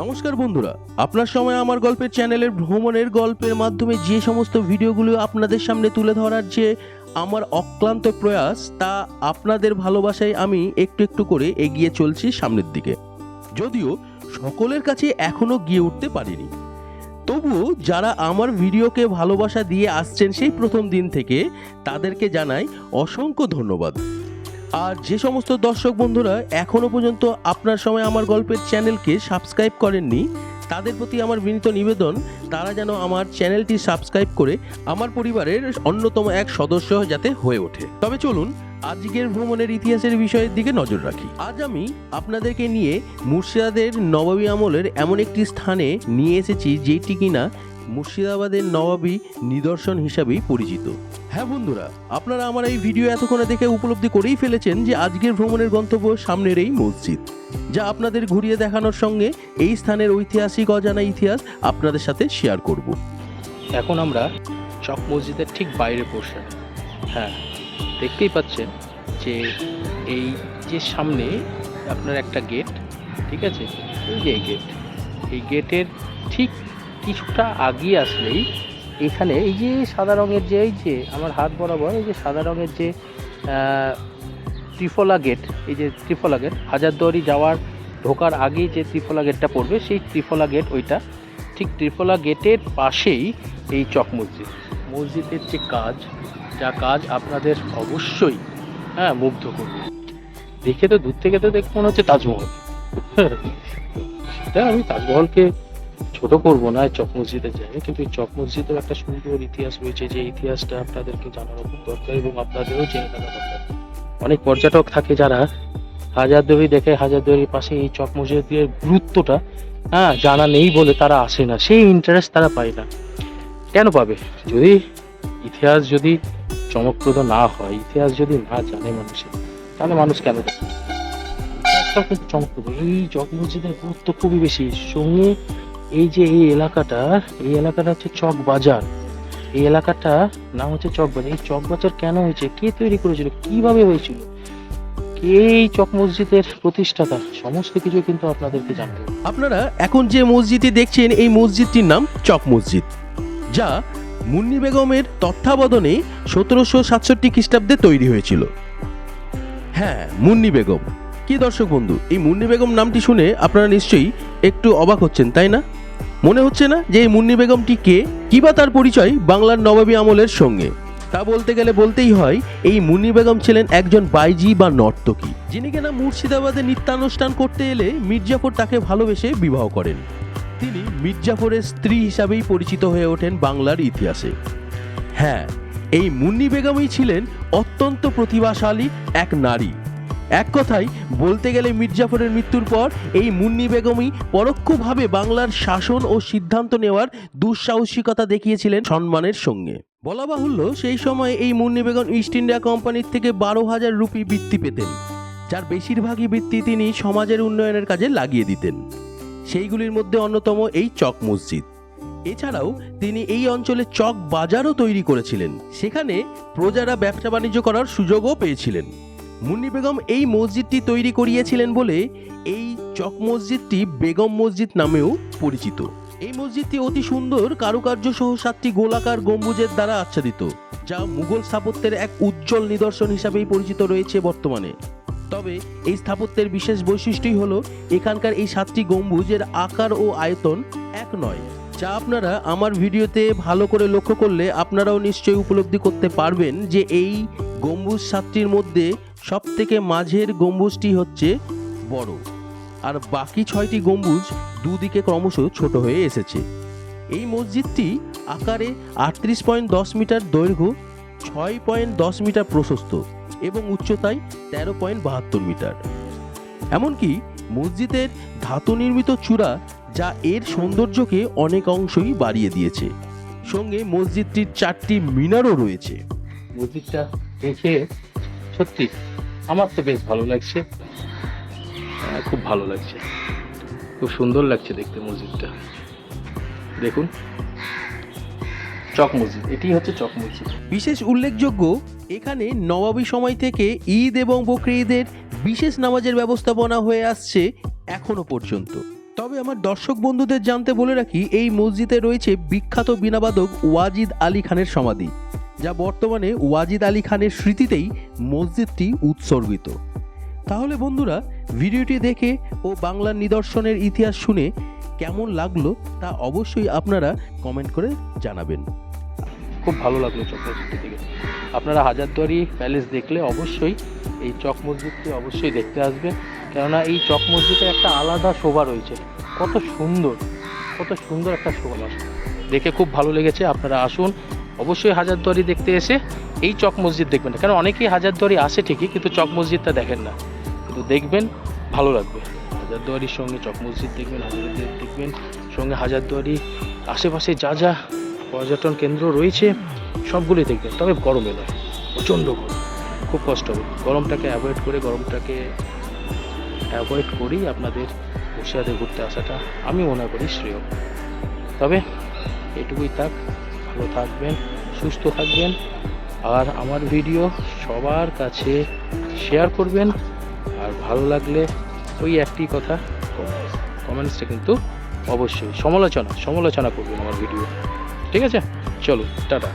নমস্কার বন্ধুরা। আপনার সময় আমার গল্পের চ্যানেলের ভ্রমণের গল্পের মাধ্যমে যে সমস্ত ভিডিওগুলো আপনাদের সামনে তুলে ধরার যে আমার অক্লান্ত প্রয়াস, তা আপনাদের ভালোবাসায় আমি একটু একটু করে এগিয়ে চলছি সামনের দিকে। যদিও সকলের কাছে এখনও গিয়ে উঠতে পারিনি। তবুও যারা আমার ভিডিওকে ভালোবাসা দিয়ে আসছেন সেই প্রথম দিন থেকে, তাদেরকে জানাই অসংখ্য ধন্যবাদ। আর যে সমস্ত দর্শক বন্ধুরা এখনও পর্যন্ত আপনার সময় আমার গল্পের চ্যানেলকে সাবস্ক্রাইব করেননি, তাদের প্রতি আমার বিনীত নিবেদন, তারা যেন আমার চ্যানেলটি সাবস্ক্রাইব করে আমার পরিবারের অন্যতম এক সদস্য যাতে হয়ে ওঠে। তবে চলুন আজকের ভ্রমণের ইতিহাসের বিষয়ের দিকে নজর রাখি। আজ আমি আপনাদেরকে নিয়ে মুর্শিদাদের নবাবী আমলের এমন একটি স্থানে নিয়ে এসেছি যেটি কিনা মুর্শিদাবাদের নবাবী নিদর্শন হিসাবেই পরিচিত। হ্যাঁ বন্ধুরা, আপনারা আমার এই ভিডিও এতক্ষণে দেখে উপলব্ধি করেই ফেলেছেন যে আজকের ভ্রমণের গন্তব্য সামনের এই মসজিদ, যা আপনাদের ঘুরিয়ে দেখানোর সঙ্গে এই স্থানের ঐতিহাসিক অজানা ইতিহাস আপনাদের সাথে শেয়ার করব। এখন আমরা চক মসজিদের ঠিক বাইরে পোর্শন হ্যাঁ দেখতেই পাচ্ছেন যে এই যে সামনে আপনার একটা গেট ঠিক আছে? এই যে গেট এই গেটের ঠিক কিছুটা আগিয়ে আসলেই এখানে এই যে সাদা রঙের যে এই যে আমার হাত বরাবর এই যে সাদা রঙের যে ত্রিফলা গেট এই যে ত্রিফলা গেট হাজারদুয়ারি যাওয়ার, ঢোকার আগেই যে ত্রিফলা গেটটা পড়বে, সেই ত্রিফলা গেট ওইটা। ঠিক ত্রিফলা গেটের পাশেই এই চক মসজিদ। মসজিদের যে কাজ, যা কাজ আপনাদের অবশ্যই হ্যাঁ মুগ্ধ করবে। দেখে তো দূর থেকে তো দেখে মনে হচ্ছে তাজমহল। সেটা আমি তাজমহলকে ছোট করব না চক মসজিদের জায়গায় কিন্তু চক মসজিদের একটা সুন্দর ইতিহাস রয়েছে, যে ইতিহাসটা আপনাদেরকে জানানো খুব দরকার এবং আপনাদেরও জেনে থাকা দরকার। অনেক পর্যটক থাকে যারা হাজারদুয়ারি দেখে, হাজারদুয়ারির পাশে এই চক মসজিদের গুরুত্বটা হ্যাঁ জানা নেই বলে তারা আসে না। সেই ইন্টারেস্ট তারা পায় না। কেন পাবে? যদি ইতিহাস যদি চমকপ্রদ না হয়, ইতিহাস যদি না জানে মানুষের, তাহলে মানুষ কেন ইতিহাসটাও চমকপ্রদ। এই চক মসজিদের গুরুত্ব খুবই বেশি। সঙ্গে এই যে এই এলাকাটা এই এলাকাটা হচ্ছে চক বাজার। এই এলাকাটা নাম হচ্ছে চক বাজার। এই চক বাজার কেন হয়েছে? কে তৈরি করেছিল? কীভাবে হয়েছিল? কে এই চক মসজিদের প্রতিষ্ঠাতা? সমস্ত কিছু কিন্তু আপনাদেরকে জানতে আপনারা এখন যে মসজিদটি দেখছেন, এই মসজিদটির নাম চক মসজিদ, যা মুন্নি বেগমের তত্ত্বাবধানে সতেরোশো সাতষট্টি খ্রিস্টাব্দে তৈরি হয়েছিল। হ্যাঁ মুন্নি বেগম। কি দর্শক বন্ধু, এই মুন্নি বেগম নামটি শুনে আপনারা নিশ্চয়ই একটু অবাক হচ্ছেন, তাই না? মনে হচ্ছে না যে এই মুন্নি বেগমটি কে? কিবা তার পরিচয় বাংলার নবাবী আমলের সঙ্গে? তা বলতে গেলে বলতেই হয়, এই মুন্নি বেগম ছিলেন একজন বাইজি বা নর্তকী, যিনি কিনা মুর্শিদাবাদে নিত্যানুষ্ঠান করতে এলে মির্জাফর তাকে ভালোবেসে বিবাহ করেন। তিনি মির্জাফরের স্ত্রী হিসাবেই পরিচিত হয়ে ওঠেন বাংলার ইতিহাসে। হ্যাঁ এই মুন্নি বেগমই ছিলেন অত্যন্ত প্রতিভাশালী এক নারী। এক কথায়, বলতে গেলে মির্জাফরের মৃত্যুর পর এই মুন্নি বেগমই পরোক্ষভাবে বাংলার শাসন ও সিদ্ধান্ত নেওয়ার দুঃসাহসিকতা দেখিয়েছিলেন সম্মানের সঙ্গে। বলা বাহুল্য, সেই সময় এই মুন্নি বেগম ইস্ট ইন্ডিয়া কোম্পানির থেকে বারো হাজার রুপি বৃত্তি পেতেন, যার বেশিরভাগই বৃত্তি তিনি সমাজের উন্নয়নের কাজে লাগিয়ে দিতেন। সেইগুলির মধ্যে অন্যতম এই চক মসজিদ। এছাড়াও তিনি এই অঞ্চলে চক বাজারও তৈরি করেছিলেন। সেখানে প্রজারা ব্যবসা বাণিজ্য করার সুযোগও পেয়েছিলেন। মুন্নি বেগম এই মসজিদটি তৈরি করিয়েছিলেন বলে এই চক মসজিদটি বেগম মসজিদ নামেও পরিচিত। এই মসজিদটি অতি সুন্দর, কারুকার্য সহ সাতটি গোলাকার গম্বুজের দ্বারা আচ্ছাদিত, যা মুঘল স্থাপত্যের এক উজ্জ্বল নিদর্শন হিসাবেই পরিচিত রয়েছে বর্তমানে। তবে এই স্থাপত্যের বিশেষ বৈশিষ্ট্যই হলো, এখানকার এই সাতটি গম্বুজের আকার ও আয়তন এক নয়, যা আপনারা আমার ভিডিওতে ভালো করে লক্ষ্য করলে আপনারাও নিশ্চয়ই উপলব্ধি করতে পারবেন যে এই গম্বুজ সাতটির মধ্যে সব থেকে মাঝের গম্বুজটি হচ্ছে বড়, আর বাকি ছয়টি গম্বুজ দুদিকে ক্রমশ ছোট হয়ে এসেছে। এই মসজিদটি আকারে আটত্রিশ পয়েন্ট দশ মিটার দৈর্ঘ্য, ছয় পয়েন্ট দশ মিটার প্রশস্ত এবং উচ্চতায় তেরো পয়েন্ট বাহাত্তর মিটার। এমনকি মসজিদের ধাতু নির্মিত চূড়া যা এর সৌন্দর্যকে অনেক অংশই বাড়িয়ে দিয়েছে। সঙ্গে মসজিদটির চারটি মিনারও রয়েছে। মসজিদটা দেখে সত্যি আমার তো বেশ ভালো লাগছে। হ্যাঁ, খুব ভালো লাগছে। খুব সুন্দর লাগছে দেখতে মসজিদটা। দেখুন। চক মসজিদ এটি হচ্ছে চক মসজিদ। বিশেষ উল্লেখযোগ্য এখানে নবাবী সময় থেকে ঈদ এবং বকরি ঈদের বিশেষ নামাজের ব্যবস্থাপনা হয়ে আসছে এখনও পর্যন্ত। তবে আমার দর্শক বন্ধুদের জানতে বলে রাখি এই মসজিদে রয়েছে বিখ্যাত বীণাবাদক ওয়াজিদ আলী খানের সমাধি। যা বর্তমানে ওয়াজিদ আলী খানের স্মৃতিতেই মসজিদটি উৎসর্গিত। তাহলে বন্ধুরা, ভিডিওটি দেখে ও বাংলার নিদর্শনের ইতিহাস শুনে কেমন লাগল তা অবশ্যই আপনারা কমেন্ট করে জানাবেন। খুব ভালো লাগল চক থেকে আপনারা হাজারদুয়ারি প্যালেস দেখলে অবশ্যই এই চক মসজিদটি অবশ্যই দেখতে আসবেন। কেননা এই চক মসজিদে একটা আলাদা শোভা রয়েছে। কত সুন্দর কত সুন্দর একটা শোভা। দেখে খুব ভালো লেগেছে। আপনারা আসুন অবশ্যই হাজারদুয়ারি দেখতে এসে এই চক মসজিদ দেখবেন কারণ অনেকেই হাজারদুয়ারি আসে ঠিকই, কিন্তু চক মসজিদটা দেখেন না। কিন্তু দেখবেন ভালো লাগবে। হাজারদুয়ারির সঙ্গে চক মসজিদ দেখবেন, হাজারদুয়ারি দেখবেন, সঙ্গে হাজারদুয়ারি আশেপাশে যা যা পর্যটন কেন্দ্র রয়েছে, সবগুলোই দেখবেন। তবে গরমে নয়, প্রচণ্ড গরম। খুব কষ্ট হবে। গরমটাকে অ্যাভয়েড করে, গরমটাকে অ্যাভয়েড করেই আপনাদের বসিয়াতে ঘুরতে আসাটা আমি মনে করি শ্রেয়। তবে এটুকুই থাক। ভালো থাকবেন, সুস্থ থাকবেন। আর আমার ভিডিও সবার কাছে শেয়ার করবেন। আর ভালো লাগলে ওই একটি কথা কমেন্টসটা কিন্তু অবশ্যই সমালোচনা সমালোচনা করবেন আমার ভিডিও। ঠিক আছে? চলো, টাটা।